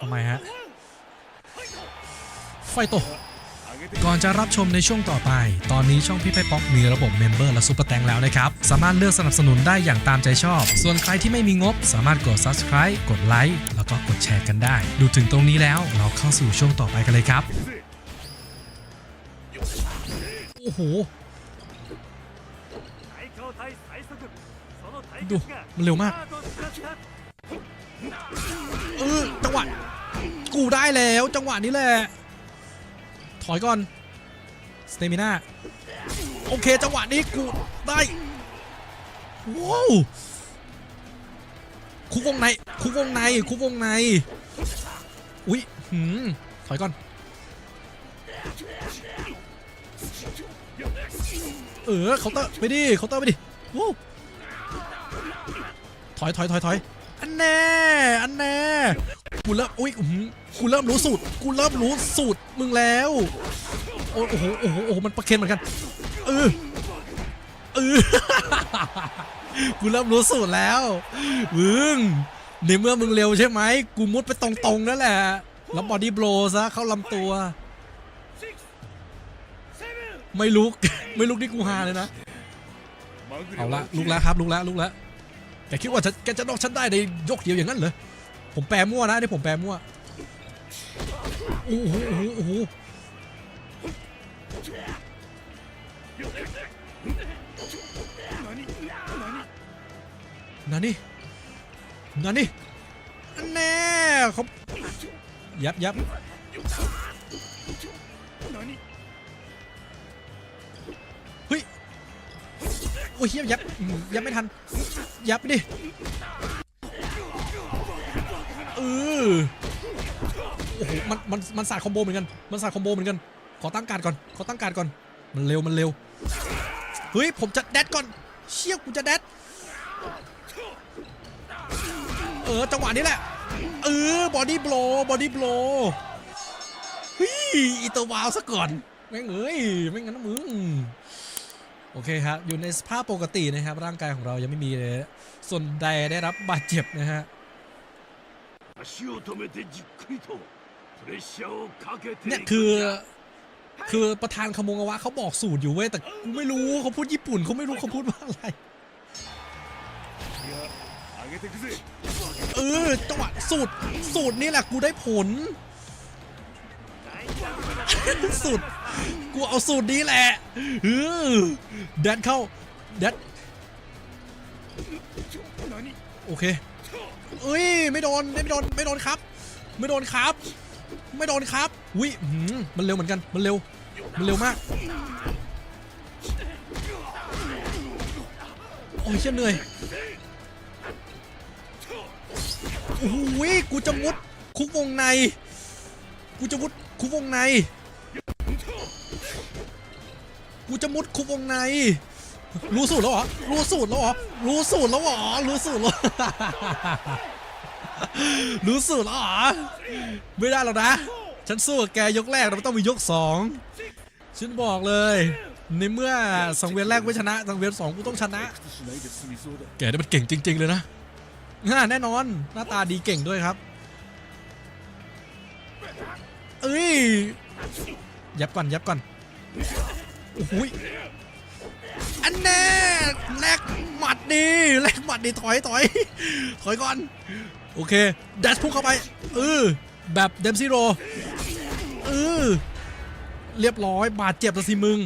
ทำไมฮะ ไฟโต ก่อนจะรับชมในช่วงต่อไป ตอนนี้ช่องพี่ไพ่ป๊อกมีระบบเมมเบอร์และซูเปอร์แตงแล้วนะครับ สามารถเลือกสนับสนุนได้อย่างตามใจชอบ ส่วนใครที่ไม่มีงบ สามารถกด subscribe กดไลค์แล้วก็กดแชร์กันได้ ดูถึงตรงนี้แล้วเราเข้าสู่ช่วงต่อไปกันเลยครับ โอ้โห ดูมันเร็วมาก เออจังหวะกูได้แล้วจังหวะนี้แหละถอยก่อนสเตมิน่าโอเคจังหวะนี้กูได้ว้าวคุกวงในคุกวงในคุกวงในอุ้ยหืมถอยก่อนเออเคาน์เตอร์ไปดิเคาน์เตอร์ไปดิวู้ถอยถอยถอยถอย อันแน่อันแน่กูเริ่มอุ้ยกูเริ่มรู้สูตรกูเริ่มรู้สูตรมึงแล้วโอ้โอ้โหโอ้โหโอ้โหมันประเคนเหมือนกันเออเออกูเริ่มรู้สูตรแล้วมึงในเมื่อมึงเร็วใช่ไหมกูมุดไปตรงๆนั่นแหละแล้วบอดี้โบลซะเข้าลำตัว ไม่ลุก ไม่ลุกนี่กูฮาเลยนะ เอาละลุกแล้วครับลุกแล้วลุกแล้ว แกคิดว่าจะแกจะนอกฉันได้ในยกเดียวอย่างนั้นเหรอผมแปลมั่วนะนี่ผมแปลมั่วโอ้โหโอ้โหโอ้โหนั่นนี่นั่นนี่อันแน่เขายับยับ โอ้ยเฮียยับยับไม่ทัน ยับไปดิเออโอ้โหมันมันมันสาดคอมโบเหมือนกัน มันสาดคอมโบเหมือนกัน ขอตั้งการก่อน ขอตั้งการก่อน มันเร็ว มันเร็ว เฮ้ย ผมจะแดดก่อน เชี่ยกูจะแดดเออ จังหวะนี้แหละ เออ บอดี้โบลบอดี้โบลเฮ้ยอีตัววาวซะก่อน แม่งเอ้ย ไม่งั้นนะมึง โอเคครับอยู่ในสภาพปกตินะครับ ร่างกายของเรายังไม่มีเลย ส่วนใดได้รับบาดเจ็บนะฮะเนี่ยคือคือประธานขมงอวะเขาบอกสูตรอยู่เว้ยแต่กูไม่รู้เขาพูดญี่ปุ่นเขาไม่รู้เขาพูดว่าอะไรเออจังหวะสูตรสูตรนี่แหละกูได้ผลสูตร กูเอาสูตรนี้แหละเออแดดเข้าแดดโอเคเอ้ยไม่โดนไม่โดนไม่โดนครับ ไม่โดนครับ ไม่โดนครับวิมันเร็วเหมือนกันมันเร็ว มันเร็วมากโอ้ยเชี่ยเหนื่อยโอ้โหกูจะมุดคุกวงใน กูจะมุดคุกวงใน กูจะมุดคุบวงใน รู้สูตรแล้วเหรอ รู้สูตรแล้วเหรอ รู้สูตรแล้วเหรอ รู้สูตรแล้ว รู้สูตรแล้วเหรอ ไม่ได้หรอกนะ ฉันสู้กับแกยกแรกเราต้องมียกสองฉันบอกเลย ในเมื่อสังเวียนแรกไม่ชนะสังเวียนสองกูต้องชนะ แกนี่มันเก่งจริง ๆ เลยนะน่าแน่นอน หน้าตาดีเก่งด้วยครับ เอ้ยยับก่อนยับก่อน โอ้โหอันแน่แลกหมัดดีแลกหมัดดีถอยถอยถอยก่อน โอเคดัชพุ่งเข้าไปเออแบบเดมซิโรเออเรียบร้อย บาดเจ็บแล้วสิมึง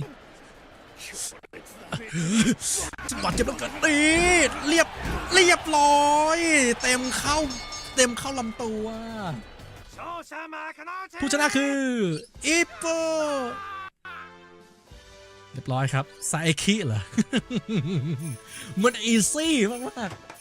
บาดเจ็บแล้วกิดตีเรียบเรียบร้อย เต็มเข้า เต็มเข้าลำตัวผู้ชนะคืออีโป รียบร้อยครับไซคิเหรอ มันอีซี่มากๆ